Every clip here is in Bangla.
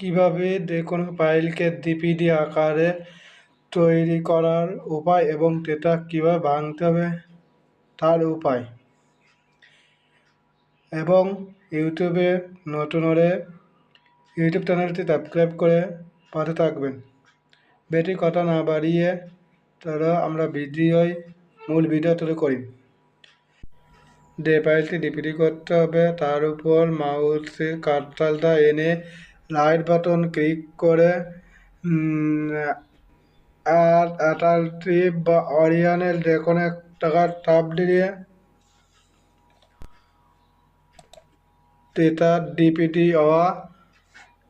কীভাবে যে কোনো ফাইলকে ডিপিডি আকারে তৈরি করার উপায় এবং সেটা কীভাবে ভাঙতে হবে তার উপায়। এবং ইউটিউবে নতুন হলে ইউটিউব চ্যানেলটি সাবস্ক্রাইব করে পাশে থাকবেন। বেটি কথা না বাড়িয়ে তারা আমরা ভিডিওই মূল ভিডিও তৈরি করি। যে ফাইলটি ডিপিডি করতে হবে তার উপর মাউসের কার্সারটা এনে রাইট বাটন ক্লিক করে আর অ্যাটাল ট্রিপ বা অরিয়ানের যে কোনো একটা টাপ দিয়ে। এটা ডিপিটি হওয়া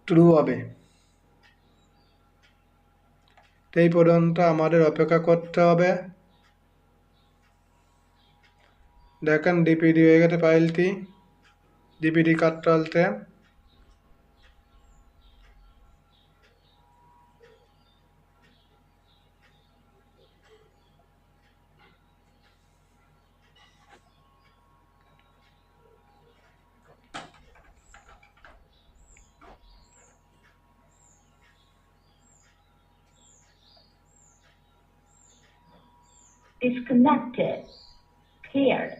ট্রু হবে। এই পর্যন্ত আমাদের অপেক্ষা করতে হবে। দেখেন ডিপিডি হয়ে গেছে ফাইলটি ডিপিডি কার্ড disconnected, paired.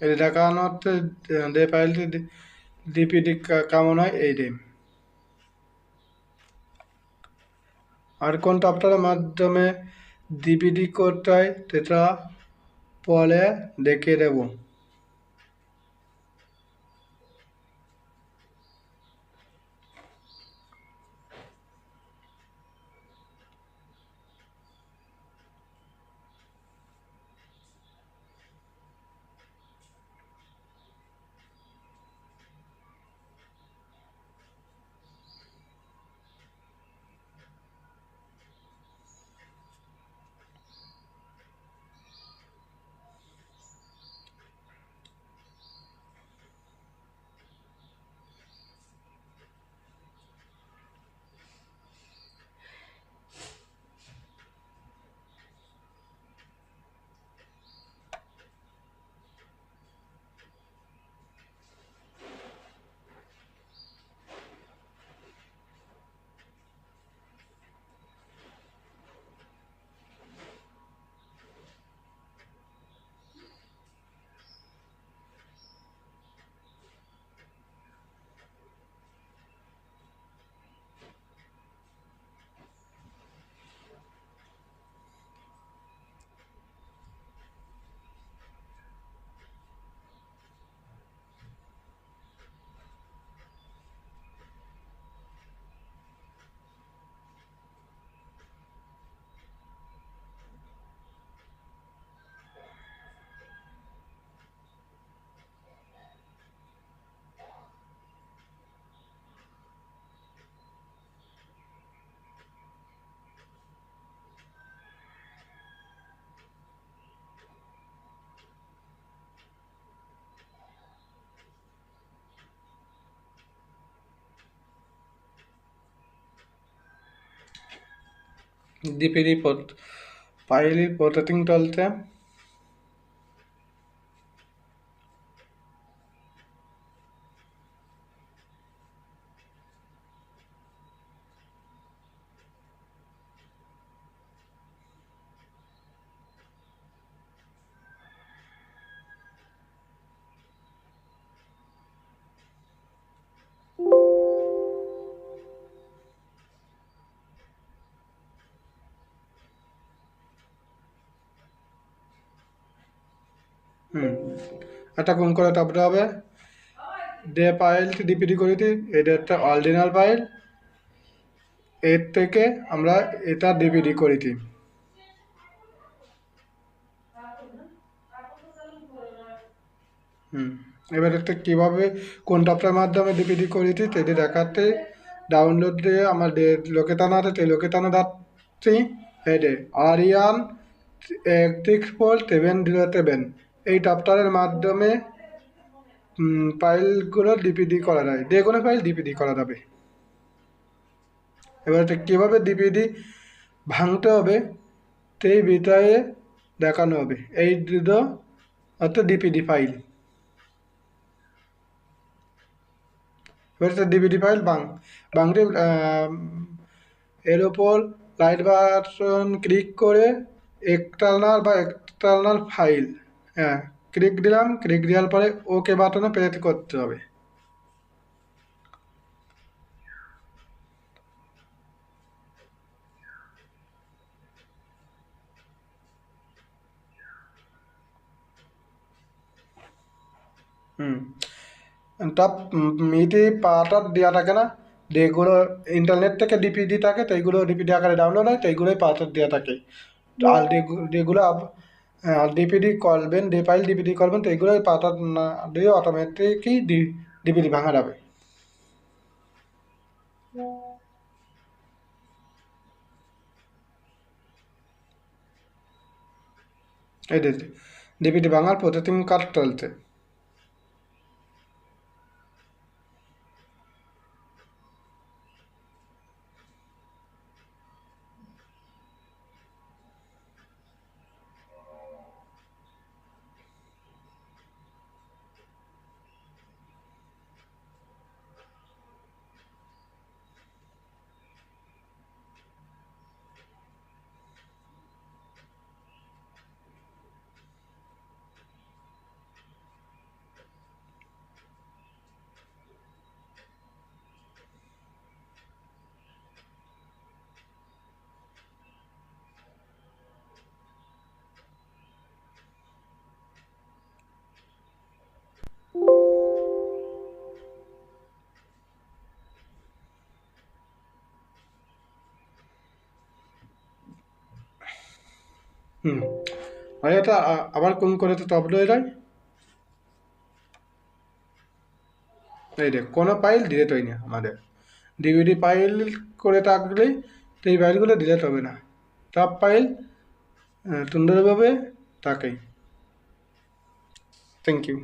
এই দেখানো হচ্ছে যে ফাইলটি ডিপিডি কেমন হয়? এই ডিম আর কোন টপটার মাধ্যমে ডিপিডি হয় সেটা পরে দেখে দেবো। ডিপিডি ফাইল processing চলছে হুম। একটা কোন করে টাপতে হবে। ডে পাইল ডিপিডি করে করেছি এটা একটা অরিজিনাল পাইল। এর থেকে আমরা এটা ডিপিডি করেছি হুম। এবার একটা কীভাবে কোন টপটার মাধ্যমে ডিপিডি করেছি সেটি দেখাতে, ডাউনলোড দিয়ে আমার যে লোকেতানা আছে সেই লোকেতানা যাচ্ছি হেডে আরিয়ান এক six four seven zero seven. এই দপ্তরের মাধ্যমে ফাইলগুলো ডিপিডি করা যায়। যে কোনো ফাইল ডিপিডি করা যাবে। এবার হচ্ছে কীভাবে ডিপিডি ভাঙতে হবে, সেই বিষয়ে দেখানো হবে। এই দুটো অর্থাৎ ডিপিডি ফাইল এবার হচ্ছে ডিপিডি ফাইল বাং বাংটি এর ওপর লাইট বাটন ক্লিক করে এক্সটার্নাল বা এক্সটার্নাল ফাইল হ্যাঁ ক্লিক দিলাম ক্লিক দেওয়ার পরে ওকে বাটনে প্রেস করতে হবে। হুম। টপ মিটি পাটা দেওয়া থাকে না? যেগুলো ইন্টারনেট থেকে ডিপিডি থাকে সেইগুলো ডিপিডি আকারে ডাউনলোড হয়, তো এইগুলোই পাটা দেওয়া থাকে। আর যেগুলো ডিপিডি করবেন যে ফাইল ডিপিডি করবেন এগুলো পাতা না দিয়ে অটোমেটিকই ডিপিডি ভাঙা যাবে। এই ডিপিডি ভাঙার প্রসেসিং কাজ চলছে। হুম। এটা আবার কোন করে তো হয়ে যায় এই দেখ, কোনো ফাইল ডিলেট হয়নি আমাদের। ডিভিডি ফাইল করে থাকলেই সেই ফাইলগুলো ডিলেট হবে না। সব ফাইল সুন্দরভাবে থাকেই থ্যাংক ইউ